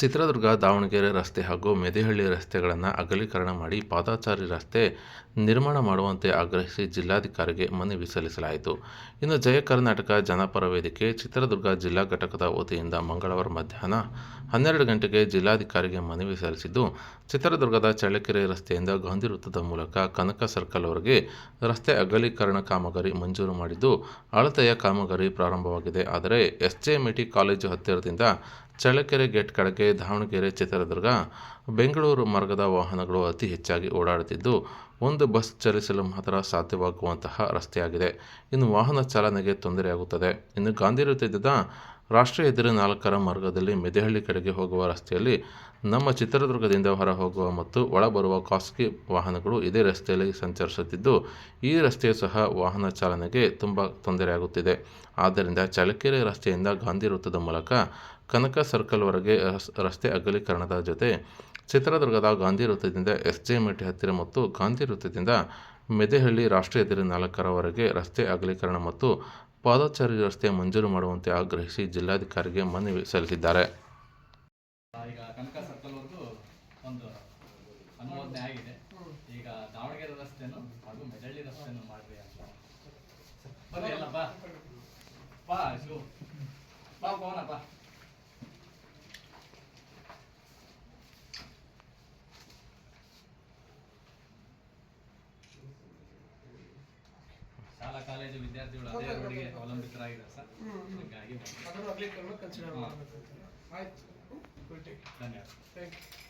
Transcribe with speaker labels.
Speaker 1: ಚಿತ್ರದುರ್ಗ, ದಾವಣಗೆರೆ ರಸ್ತೆ ಹಾಗೂ ಮೆದಿಹಳ್ಳಿ ರಸ್ತೆಗಳನ್ನು ಅಗಲೀಕರಣ ಮಾಡಿ ಪಾದಚಾರಿ ರಸ್ತೆ ನಿರ್ಮಾಣ ಮಾಡುವಂತೆ ಆಗ್ರಹಿಸಿ ಜಿಲ್ಲಾಧಿಕಾರಿಗೆ ಮನವಿ ಸಲ್ಲಿಸಲಾಯಿತು. ಇನ್ನು ಜಯ ಕರ್ನಾಟಕ ಜನಪರ ವೇದಿಕೆ ಚಿತ್ರದುರ್ಗ ಜಿಲ್ಲಾ ಘಟಕದ ವತಿಯಿಂದ ಮಂಗಳವಾರ ಮಧ್ಯಾಹ್ನ ಹನ್ನೆರಡು ಗಂಟೆಗೆ ಜಿಲ್ಲಾಧಿಕಾರಿಗೆ ಮನವಿ ಸಲ್ಲಿಸಿದ್ದು, ಚಿತ್ರದುರ್ಗದ ಚಳ್ಳಕೆರೆ ರಸ್ತೆಯಿಂದ ಗಾಂಧಿ ವೃತ್ತದ ಮೂಲಕ ಕನಕ ಸರ್ಕಲ್ವರೆಗೆ ರಸ್ತೆ ಅಗಲೀಕರಣ ಕಾಮಗಾರಿ ಮಂಜೂರು ಮಾಡಿದ್ದು, ಅಳತೆಯ ಕಾಮಗಾರಿ ಪ್ರಾರಂಭವಾಗಿದೆ. ಆದರೆ ಎಸ್ಜೆಎಂಇಟಿ ಕಾಲೇಜು ಹತ್ತಿರದಿಂದ ಚಳ್ಳಕೆರೆ ಗೇಟ್ ಕಡೆಗೆ ದಾವಣಗೆರೆ ಚಿತ್ರದುರ್ಗ, ಬೆಂಗಳೂರು ಮಾರ್ಗದ ವಾಹನಗಳು ಅತಿ ಹೆಚ್ಚಾಗಿ ಓಡಾಡುತ್ತಿದ್ದು, ಒಂದು ಬಸ್ ಚಲಿಸಲು ಮಾತ್ರ ಸಾಧ್ಯವಾಗುವಂತಹ ರಸ್ತೆಯಾಗಿದೆ. ಇನ್ನು ವಾಹನ ಚಾಲನೆಗೆ ತೊಂದರೆಯಾಗುತ್ತದೆ. ಇನ್ನು ಗಾಂಧಿ ವೃತ್ತದಿಂದ ರಾಷ್ಟ್ರೀಯ ಹೆದ್ದಾರಿ ನಾಲ್ಕರ ಮಾರ್ಗದಲ್ಲಿ ಮೆದೆಹಳ್ಳಿ ಕಡೆಗೆ ಹೋಗುವ ರಸ್ತೆಯಲ್ಲಿ ನಮ್ಮ ಚಿತ್ರದುರ್ಗದಿಂದ ಹೊರ ಹೋಗುವ ಮತ್ತು ಒಳಬರುವ ಖಾಸಗಿ ವಾಹನಗಳು ಇದೇ ರಸ್ತೆಯಲ್ಲಿ ಸಂಚರಿಸುತ್ತಿದ್ದು, ಈ ರಸ್ತೆಯು ಸಹ ವಾಹನ ಚಾಲನೆಗೆ ತುಂಬ ತೊಂದರೆಯಾಗುತ್ತಿದೆ. ಆದ್ದರಿಂದ ಚಳ್ಳಕೆರೆ ರಸ್ತೆಯಿಂದ ಗಾಂಧಿ ವೃತ್ತದ ಮೂಲಕ ಕನಕ ಸರ್ಕಲ್ವರೆಗೆ ರಸ್- ರಸ್ತೆ ಅಗಲೀಕರಣದ ಜೊತೆ ಚಿತ್ರದುರ್ಗದ ಗಾಂಧಿ ವೃತ್ತದಿಂದ ಎಸ್ ಜೆ ಮೆಟಿ ಹತ್ತಿರ ಮತ್ತು ಗಾಂಧಿ ವೃತ್ತದಿಂದ ಮೆದೆಹಳ್ಳಿ ರಾಷ್ಟ್ರೀಯ ಹೆದ್ದಾರಿ ನಾಲ್ಕರವರೆಗೆ ರಸ್ತೆ ಅಗಲೀಕರಣ ಮತ್ತು ಪಾದಚಾರಿ ರಸ್ತೆ ಮಂಜೂರು ಮಾಡುವಂತೆ ಆಗ್ರಹಿಸಿ ಜಿಲ್ಲಾಧಿಕಾರಿಗೆ ಮನವಿ ಸಲ್ಲಿಸಿದ್ದಾರೆ.
Speaker 2: ಈಗ ಬಾ ಬಾ ಬಾ. ಕಾಲೇಜು ವಿದ್ಯಾರ್ಥಿಗಳು ಅದೇ ರೋಡಿಗೆ ಅವಲಂಬಿತರಾಗಿದ್ದಾರೆ ಸರ್. ಹಾಗಾಗಿ
Speaker 3: ಅದನ್ನು ಕನ್ಸಿಡರ್ ಆಯ್ತು.
Speaker 2: ಧನ್ಯವಾದ.
Speaker 3: Thank you